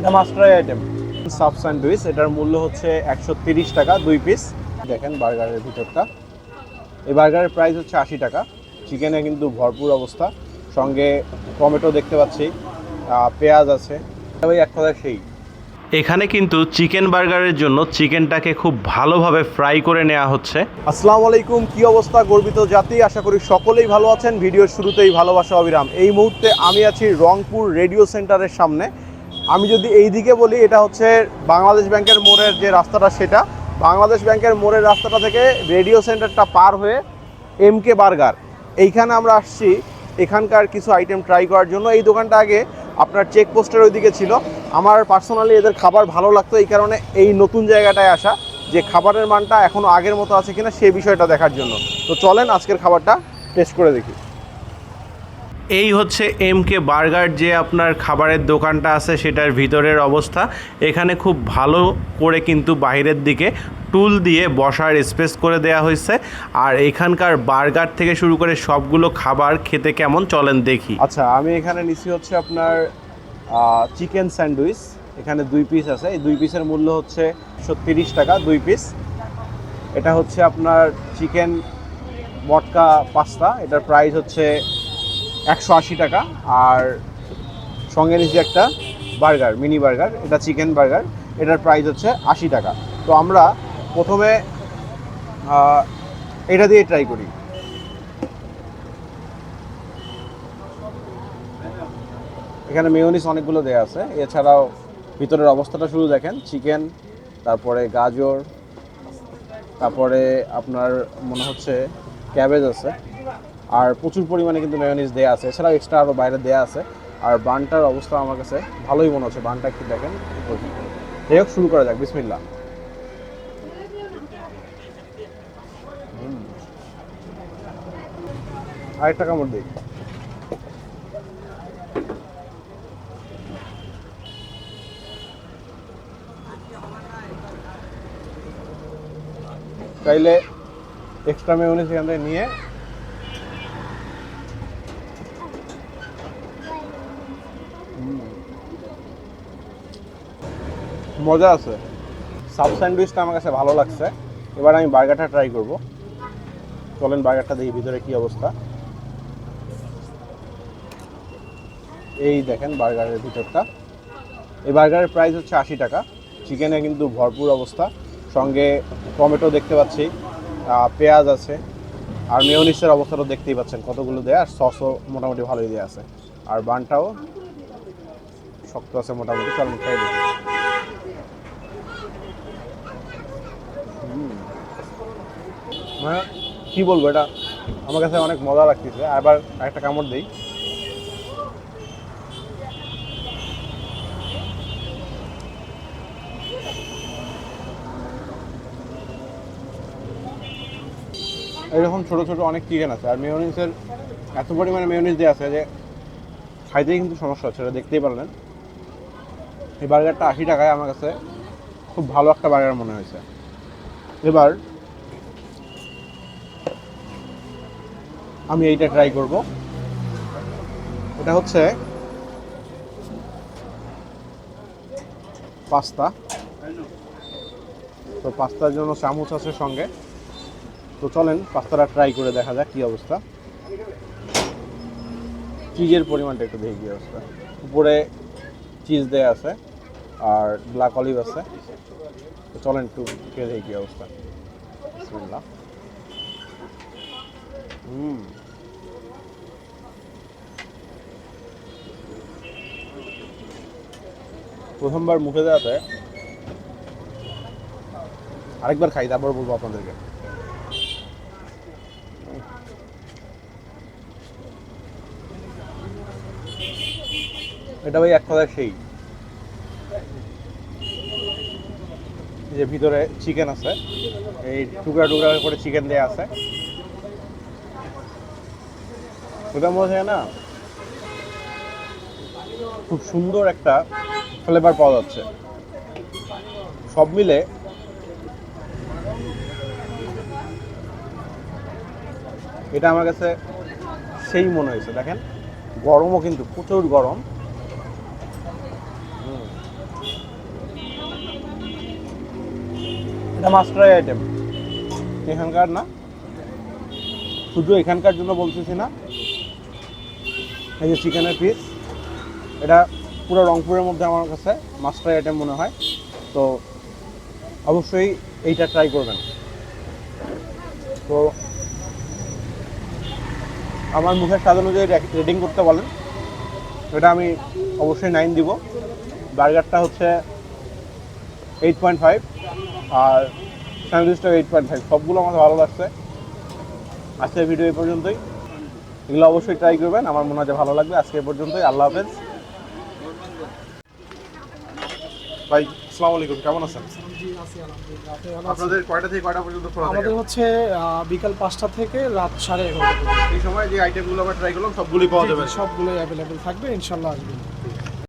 এটা master item sub sandwich এটার মূল্য হচ্ছে একশো তিরিশ টাকা দুই পিস দেখেন বার্গারের ভিতরটা। এই বার্গারের প্রাইস হচ্ছে আশি টাকা। চিকেনে কিন্তু ভরপুর অবস্থা। সঙ্গে টমেটো দেখতে পাচ্ছি। পেঁয়াজ আছে। ওই এক কথা সেই। এখানে কিন্তু চিকেন বার্গারের জন্য চিকেনটাকে খুব ভালোভাবে ফ্রাই করে নেওয়া হচ্ছে। আসসালামু আলাইকুম কি অবস্থা? গর্বিত জাতি। আশা করি সকলেই ভালো আছেন। ভিডিওর শুরুতেই ভালোবাসা অবিরাম। এই মুহূর্তে আমি আছি রংপুর রেডিও সেন্টারের সামনে। আমি যদি এই দিকে বলি, এটা হচ্ছে বাংলাদেশ ব্যাংকের মোড়ের যে রাস্তাটা, সেটা বাংলাদেশ ব্যাংকের মোড়ের রাস্তাটা থেকে রেডিও সেন্টারটা পার হয়ে এম কে বার্গার। এইখানে আমরা আসছি এখানকার কিছু আইটেম ট্রাই করার জন্য। এই দোকানটা আগে আপনার চেকপোস্টের ওইদিকে ছিল। আমার পার্সোনালি এদের খাবার ভালো লাগতো এই কারণে এই নতুন জায়গাটায় আসা। যে খাবারের মানটা এখনও আগের মতো আছে কিনা সেই বিষয়টা দেখার জন্য। তো চলেন আজকের খাবারটা টেস্ট করে দেখি। এই হচ্ছে এম কে বার্গার যে আপনার খাবারের দোকানটা আছে সেটার ভিতরের অবস্থা। এখানে খুব ভালো করে কিন্তু বাইরের দিকে টুল দিয়ে বসার স্পেস করে দেওয়া হয়েছে। আর এখানকার বার্গার থেকে শুরু করে সবগুলো খাবার খেতে কেমন চলেন দেখি। আচ্ছা আমি এখানে নিচ্ছি হচ্ছে আপনার চিকেন স্যান্ডউইচ। এখানে দুই পিস আছে। এই দুই পিসের মূল্য হচ্ছে তিরিশ টাকা, দুই পিস। এটা হচ্ছে আপনার চিকেন, মটকা, পাস্তা। এটার প্রাইস হচ্ছে একশো আশি টাকা আর সঙ্গে নিচ্ছি একটা বার্গার, মিনি বার্গার, এটা চিকেন বার্গার, এটার প্রাইস হচ্ছে আশি টাকা। তো আমরা প্রথমে এটা দিয়ে ট্রাই করি। এখানে মেয়নিস অনেকগুলো দেয়া আছে। এছাড়াও ভিতরের অবস্থাটা শুরু দেখেন চিকেন তারপরে গাজর, তারপরে আপনার মনে হচ্ছে ক্যাবেজ আছে। আর প্রচুর পরিমাণে কিন্তু মেয়োনিস দেওয়া আছে। এছাড়াও এক্সট্রা আরও বাইরে দেওয়া আছে। আর বানটার অবস্থা আমার কাছে ভালোই মনে হচ্ছে। বানটা একটু দেখেন। যাই হোক, শুরু করা যাক। বিসমিল্লা আরেকটা কামড় দিই। চাইলে এক্সট্রা মেয়োনিজ এখান থেকে নিয়ে মজা আছে। সাব স্যান্ডউইচটা আমার কাছে ভালো লাগছে। এবার আমি বার্গারটা ট্রাই করব। চলেন বার্গারটা দেখি ভিতরে কি অবস্থা। এই দেখেন বার্গারের ভিতরটা। এই বার্গারের প্রাইস হচ্ছে আশি টাকা। চিকেনে কিন্তু ভরপুর অবস্থা। সঙ্গে টমেটো দেখতে পাচ্ছি পেঁয়াজ আছে। আর মেয়নিসের অবস্থাটা দেখতেই পাচ্ছেন, কতগুলো দেয়া। আর সসও মোটামুটি ভালোই দেওয়া আছে। আর বানটাও শক্ত আছে মোটামুটি। চলেন খাই দেখি হুম। মানে কি বলব, এটা আমার কাছে অনেক মজা লাগতেছে। আবার একটা কামড় দিই। এরকম ছোট ছোট অনেক চিকেন আছে। আর মেয়োনিজের এত পরিমাণে মেয়োনিজ দেওয়া আছে যে খাইতেই কিন্তু সমস্যা হচ্ছে, এটা দেখতেই পারলেন। এই বার্গারটা আশি টাকায় আমার কাছে খুব ভালো একটা বার্গার মনে হয়েছে। এবার আমি এইটা ট্রাই করব। এটা হচ্ছে পাস্তা। তো পাস্তার জন্য চামচ আছে সঙ্গে। তো চলেন, পাস্তাটা ট্রাই করে দেখা যাক কি অবস্থা। চিজের পরিমাণটা একটু দেখি অবস্থা। উপরে চিজ দেয়া আছে, আর ব্ল্যাক অলিভ আছে। চলেন একটু খেয়ে দেখি অবস্থা। বিসমিল্লাহ। প্রথমবার মুখে দেওয়াতে আরেকবার খাই, তারপর বলব আপনাদেরকে। এটা ভাই এক কথায় সেই। যে ভিতরে চিকেন আছে, এই টুকরা টুকরা করে চিকেন দেয়া আছে। ওটার মধ্যে না খুব সুন্দর একটা ফ্লেভার পাওয়া যাচ্ছে। সব মিলে এটা আমার কাছে সেই মনে হয়েছে। দেখেন, গরমও কিন্তু প্রচুর গরম। এটা মাস্টারাই আইটেম এখানকার না? শুধু এখানকার জন্য বলতেছি না। এই যে চিকেনের পিস এটা পুরো রংপুরের মধ্যে আমার কাছে মাস্টার আইটেম মনে হয়। তো অবশ্যই এইটা ট্রাই করবেন। তো আমার মুখের স্বাদ অনুযায়ী রেটিং করতে বলেন। এটা আমি অবশ্যই নাইন দিব। বার্গারটা হচ্ছে এইট পয়েন্ট ফাইভ আর স্যান্ডউইচটা এইট পয়েন্ট ফাইভ সবগুলো আমার ভালো লাগছে। আজকের ভিডিও এই পর্যন্তই। এগুলো অবশ্যই ট্রাই করবেন। আমার মনে হয় ভালো লাগবে। আজকে পর্যন্তই। আল্লাহ হাফেজ। ভাই আসসালামু আলাইকুম কেমন আছেন? জি আছি আলহামদুলিল্লাহ আপনি ভালো আছেন? আপনাদের কয়টা থেকে কয়টা পর্যন্ত খোলা আমাদের হচ্ছে বিকাল পাঁচটা থেকে রাত সাড়ে এগারোটা এই সময় যে আইটেমগুলো আমরা ট্রাই করলাম সবগুলোই পাওয়া যাবে। সবগুলোই অ্যাভেলেবেল থাকবে ইনশাল্লাহ আসবেন